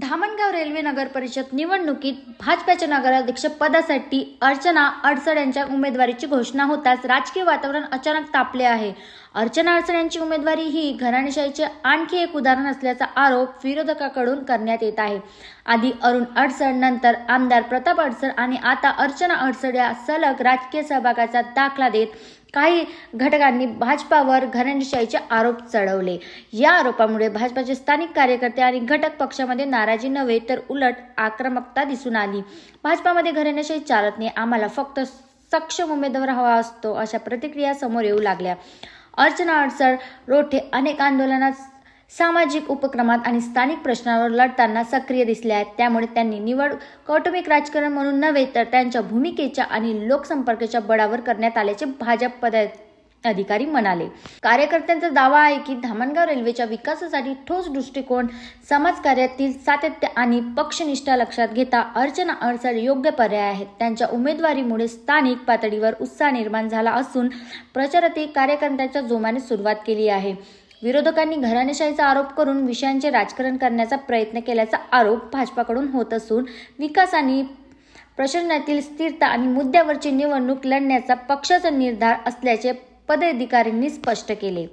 Dhamangaon railway नगर परिषद निवडणुकीत भाजपाच्या नगराध्यक्ष पदासाठी अर्चना अडसड यांच्या उमेदवारीची घोषणा होताच राजकीय वातावरण अचानक तापले आहे. अर्चना अडसड यांची उमेदवारी ही घराणेशाहीचे आणखी एक उदाहरण असल्याचा आरोप विरोधकाकडून करण्यात येत आहे. आधी अरुण अडसड नंतर आमदार प्रताप अडसड आणि आता अर्चना अडसड या सलग राजकीय सहभागाचा दाखला देत काही घटकांनी भाजपावर घराणेशाहीचे आरोप चढवले. या आरोपामुळे भाजपाचे स्थानिक कार्यकर्ते आणि घटक पक्षामध्ये नाराजी नव्हे तर उलट आक्रमकता दिसून आली. भाजपामध्ये घराणेशाही चालत नाही आम्हाला फक्त सक्षम उमेदवार हवा असतो अशा प्रतिक्रिया समोर येऊ लागल्या. अर्चना अडसर रोठे अनेक आंदोलनात सामाजिक उपक्रमात आणि स्थानिक प्रश्नांवर लढताना सक्रिय दिसले आहेत. त्यामुळे त्यांनी निवड कौटुंबिक राजकारण म्हणून नव्हे तर त्यांच्या भूमिकेच्या आणि लोकसंपर्काच्या बळावर करण्यात आल्याचे भाजप पद अधिकारी म्हणाले. कार्यकर्त्यांचा दावा आहे की धामणगाव रेल्वेच्या विकासासाठी ठोस दृष्टिकोन समाजकार्यातील सातत्य आणि पक्षनिष्ठा लक्षात घेता अर्चना अडचण योग्य पर्याय आहेत. त्यांच्या उमेदवारीमुळे स्थानिक पातळीवर उत्साह निर्माण झाला असून प्रचारातही कार्यकर्त्यांच्या जोमाने सुरुवात केली आहे. विरोधकांनी घराणेशाहीचा आरोप करून विषयांचे राजकारण करण्याचा प्रयत्न केल्याचा आरोप भाजपाकडून होत असून विकास आणि प्रशासनातील स्थिरता आणि मुद्द्यावरची निवडणूक लढण्याचा पक्षाचा निर्धार असल्याचे पदाधिकाऱ्यांनी स्पष्ट केले.